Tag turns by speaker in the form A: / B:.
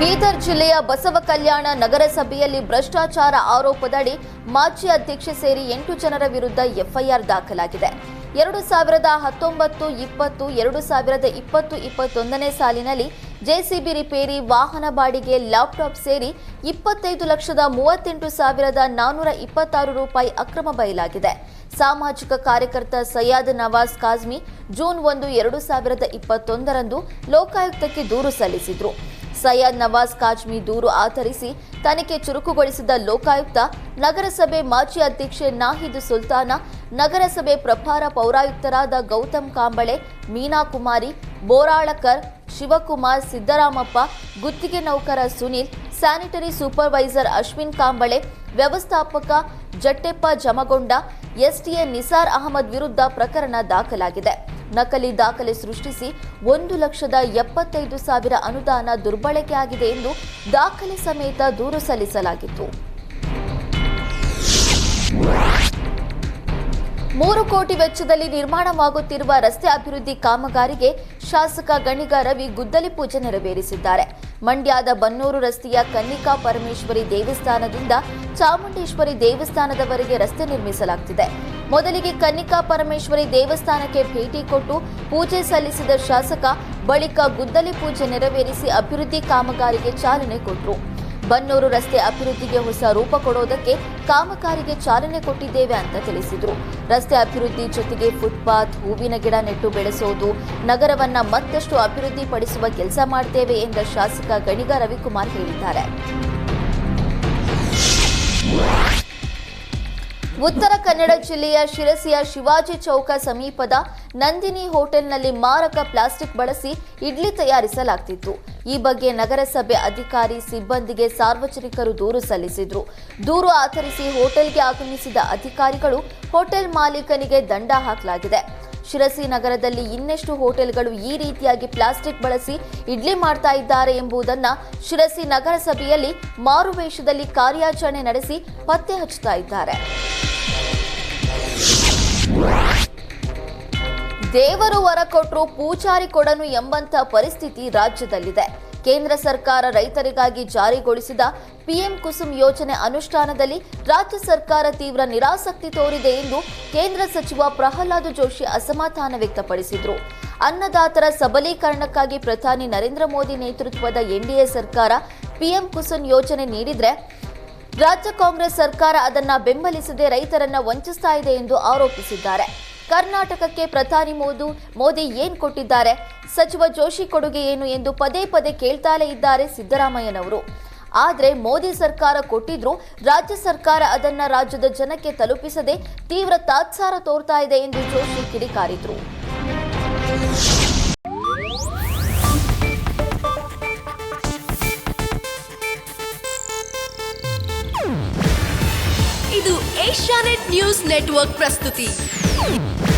A: ಬೀದರ್ ಜಿಲ್ಲೆಯ ಬಸವ ಕಲ್ಯಾಣ ನಗರಸಭೆಯಲ್ಲಿ ಭ್ರಷ್ಟಾಚಾರ ಆರೋಪದಡಿ ಮಾಜಿ ಅಧ್ಯಕ್ಷೆ ಸೇರಿ ಎಂಟು ಜನರ ವಿರುದ್ಧ ಎಫ್ಐಆರ್ ದಾಖಲಾಗಿದೆ. ಎರಡು ಸಾವಿರದ ಹತ್ತೊಂಬತ್ತು, ಇಪ್ಪತ್ತು, ಎರಡು ಸಾವಿರದ ಇಪ್ಪತ್ತು, ಇಪ್ಪತ್ತೊಂದನೇ ಸಾಲಿನಲ್ಲಿ ಜೆಸಿಬಿ ರಿಪೇರಿ, ವಾಹನ ಬಾಡಿಗೆ, ಲ್ಯಾಪ್ಟಾಪ್ ಸೇರಿ ಇಪ್ಪತ್ತೈದು ಲಕ್ಷದ ಮೂವತ್ತೆಂಟು ಸಾವಿರದ ನಾನ್ನೂರ ಇಪ್ಪತ್ತಾರು ರೂಪಾಯಿ ಅಕ್ರಮ ಬಯಲಾಗಿದೆ. ಸಾಮಾಜಿಕ ಕಾರ್ಯಕರ್ತ ಸಯ್ಯಾದ್ ನವಾಜ್ ಕಾಜ್ಮಿ ಜೂನ್ ಒಂದು, ಎರಡು ಸಾವಿರದ ಇಪ್ಪತ್ತೊಂದರಂದು ಲೋಕಾಯುಕ್ತಕ್ಕೆ ದೂರು ಸಲ್ಲಿಸಿದ್ರು. ಸಯ್ಯದ್ ನವಾಜ್ ಕಾಜ್ಮಿ ದೂರು ಆಧರಿಸಿ ತನಿಖೆ ಚುರುಕುಗೊಳಿಸಿದ ಲೋಕಾಯುಕ್ತ, ನಗರಸಭೆ ಮಾಜಿ ಅಧ್ಯಕ್ಷೆ ನಾಹಿದ್ ಸುಲ್ತಾನ, ನಗರಸಭೆ ಪ್ರಭಾರ ಪೌರಾಯುಕ್ತರಾದ ಗೌತಮ್ ಕಾಂಬಳೆ ಮೀನಾ ಕುಮಾರಿ ಬೋರಾಳಕರ್, ಶಿವಕುಮಾರ್ ಸಿದ್ದರಾಮಪ್ಪ, ಗುತ್ತಿಗೆ ನೌಕರ ಸುನೀಲ್, ಸ್ಯಾನಿಟರಿ ಸೂಪರ್ವೈಸರ್ ಅಶ್ವಿನ್ ಕಾಂಬಳೆ, ವ್ಯವಸ್ಥಾಪಕ ಜಟ್ಟೆಪ್ಪ ಜಮಗೊಂಡ, ಎಸ್ಟಿಎ ನಿಸಾರ್ ಅಹಮದ್ ವಿರುದ್ಧ ಪ್ರಕರಣ ದಾಖಲಾಗಿದೆ. ನಕಲಿ ದಾಖಲೆ ಸೃಷ್ಟಿಸಿ ಒಂದು ಲಕ್ಷದ ಎಪ್ಪತ್ತೈದು ಸಾವಿರ ಅನುದಾನ ದುರ್ಬಳಕೆಯಾಗಿದೆ ಎಂದು ದಾಖಲೆ ಸಮೇತ ದೂರು ಸಲ್ಲಿಸಲಾಗಿತ್ತು. ಮೂರು ಕೋಟಿ ವೆಚ್ಚದಲ್ಲಿ ನಿರ್ಮಾಣವಾಗುತ್ತಿರುವ ರಸ್ತೆ ಅಭಿವೃದ್ಧಿ ಕಾಮಗಾರಿಗೆ ಶಾಸಕ ಗಣಿಗ ರವಿ ಗುದ್ದಲಿ ಪೂಜೆ ನೆರವೇರಿಸಿದ್ದಾರೆ. ಮಂಡ್ಯದ ಬನ್ನೂರು ರಸ್ತೆಯ ಕನ್ನಿಕಾ ಪರಮೇಶ್ವರಿ ದೇವಸ್ಥಾನದಿಂದ ಚಾಮುಂಡೇಶ್ವರಿ ದೇವಸ್ಥಾನದವರೆಗೆ ರಸ್ತೆ ನಿರ್ಮಿಸಲಾಗುತ್ತಿದೆ ಮೊದಲಿಗೆ ಕನ್ನಿಕಾ ಪರಮೇಶ್ವರಿ ದೇವಸ್ಥಾನಕ್ಕೆ ಭೇಟಿ ಕೊಟ್ಟು ಪೂಜೆ ಸಲ್ಲಿಸಿದ ಶಾಸಕ, ಬಳಿಕ ಗುದ್ದಲಿ ಪೂಜೆ ನೆರವೇರಿಸಿ ಅಭಿವೃದ್ಧಿ ಕಾಮಗಾರಿಗೆ ಚಾಲನೆ ಕೊಟ್ಟರು ಬನ್ನೂರು ರಸ್ತೆ ಅಭಿವೃದ್ಧಿಗೆ ಹೊಸ ರೂಪ ಕೊಡೋದಕ್ಕೆ ಕಾಮಗಾರಿಗೆ ಚಾಲನೆ ಕೊಟ್ಟಿದ್ದೇವೆ ಅಂತ ತಿಳಿಸಿದರು. ರಸ್ತೆ ಅಭಿವೃದ್ಧಿ ಜೊತೆಗೆ ಫುಟ್ಪಾತ್, ಹೂವಿನ ಗಿಡ ನೆಟ್ಟು ಬೆಳೆಸೋದು, ನಗರವನ್ನ ಮತ್ತಷ್ಟು ಅಭಿವೃದ್ಧಿಪಡಿಸುವ ಕೆಲಸ ಮಾಡ್ತೇವೆ ಎಂದ ಶಾಸಕ ಗಣಿಗ ರವಿಕುಮಾರ್ ಹೇಳಿದ್ದಾರೆ. ಉತ್ತರ ಕನ್ನಡ ಜಿಲ್ಲೆಯ ಶಿರಸಿಯ ಶಿವಾಜಿ ಚೌಕ ಸಮೀಪದ ನಂದಿನಿ ಹೋಟೆಲ್ನಲ್ಲಿ ಮಾರಕ ಪ್ಲಾಸ್ಟಿಕ್ ಬಳಸಿ ಇಡ್ಲಿ ತಯಾರಿಸಲಾಗ್ತಿತ್ತು. ಈ ಬಗ್ಗೆ ನಗರಸಭೆ ಅಧಿಕಾರಿ ಸಿಬ್ಬಂದಿಗೆ ಸಾರ್ವಜನಿಕರು ದೂರು ಸಲ್ಲಿಸಿದ್ರು. ದೂರು ಆಧರಿಸಿ ಹೋಟೆಲ್ಗೆ ಆಗಮಿಸಿದ ಅಧಿಕಾರಿಗಳು ಹೋಟೆಲ್ ಮಾಲೀಕನಿಗೆ ದಂಡ ಹಾಕಲಾಗಿದೆ. ಶಿರಸಿ ನಗರದಲ್ಲಿ ಇನ್ನೆಷ್ಟು ಹೋಟೆಲ್ಗಳು ಈ ರೀತಿಯಾಗಿ ಪ್ಲಾಸ್ಟಿಕ್ ಬಳಸಿ ಇಡ್ಲಿ ಮಾಡ್ತಾ ಇದ್ದಾರೆ ಎಂಬುದನ್ನು ಶಿರಸಿ ನಗರಸಭೆಯಲ್ಲಿ ಮಾರುವೇಷದಲ್ಲಿ ಕಾರ್ಯಾಚರಣೆ ನಡೆಸಿ ಪತ್ತೆ ಹಚ್ಚುತ್ತಾ ಇದ್ದಾರೆ. ದೇವರು ವರ ಕೊಟ್ಟರು ಪೂಜಾರಿ ಕೊಡನು ಎಂಬಂತ ಪರಿಸ್ಥಿತಿ ರಾಜ್ಯದಲ್ಲಿದೆ. ಕೇಂದ್ರ ಸರ್ಕಾರ ರೈತರಿಗಾಗಿ ಜಾರಿಗೊಳಿಸಿದ ಪಿಎಂ ಕುಸುಮ್ ಯೋಜನೆ ಅನುಷ್ಠಾನದಲ್ಲಿ ರಾಜ್ಯ ಸರ್ಕಾರ ತೀವ್ರ ನಿರಾಸಕ್ತಿ ತೋರಿದೆ ಎಂದು ಕೇಂದ್ರ ಸಚಿವ ಪ್ರಹ್ಲಾದ್ ಜೋಶಿ ಅಸಮಾಧಾನ ವ್ಯಕ್ತಪಡಿಸಿದರು. ಅನ್ನದಾತರ ಸಬಲೀಕರಣಕ್ಕಾಗಿ ಪ್ರಧಾನಿ ನರೇಂದ್ರ ಮೋದಿ ನೇತೃತ್ವದ ಎನ್ಡಿಎ ಸರ್ಕಾರ ಪಿಎಂ ಕುಸುಮ್ ಯೋಜನೆ ನೀಡಿದ್ರೆ ರಾಜ್ಯ ಕಾಂಗ್ರೆಸ್ ಸರ್ಕಾರ ಅದನ್ನ ಬೆಂಬಲಿಸದೆ ರೈತರನ್ನ ವಂಚಿಸ್ತಾ ಇದೆ ಎಂದು ಆರೋಪಿಸಿದ್ದಾರೆ. ಕರ್ನಾಟಕಕ್ಕೆ ಪ್ರಧಾನಿ ಮೋದಿ ಮೋದಿ ಏನ್ ಕೊಟ್ಟಿದ್ದಾರೆ? ಸಚಿವ ಜೋಶಿ ಕೊಡುಗೆ ಏನು ಎಂದು ಪದೇ ಪದೇ ಕೇಳ್ತಾಲೇ ಇದ್ದಾರೆ ಸಿದ್ದರಾಮಯ್ಯನವರು. ಆದರೆ ಮೋದಿ ಸರ್ಕಾರ ಕೊಟ್ಟಿದ್ರು ರಾಜ್ಯ ಸರ್ಕಾರ ಅದನ್ನ ರಾಜ್ಯದ ಜನಕ್ಕೆ ತಲುಪಿಸದೆ ತೀವ್ರ ತಾತ್ಸಾರ ತೋರ್ತಾ ಇದೆ ಎಂದು ಜೋಶಿ ಕಿಡಿಕಾರಿದ್ರು.
B: ಇದು ಏಷ್ಯಾನೆಟ್ ನ್ಯೂಸ್ ನೆಟ್ವರ್ಕ್ ಪ್ರಸ್ತುತಿ.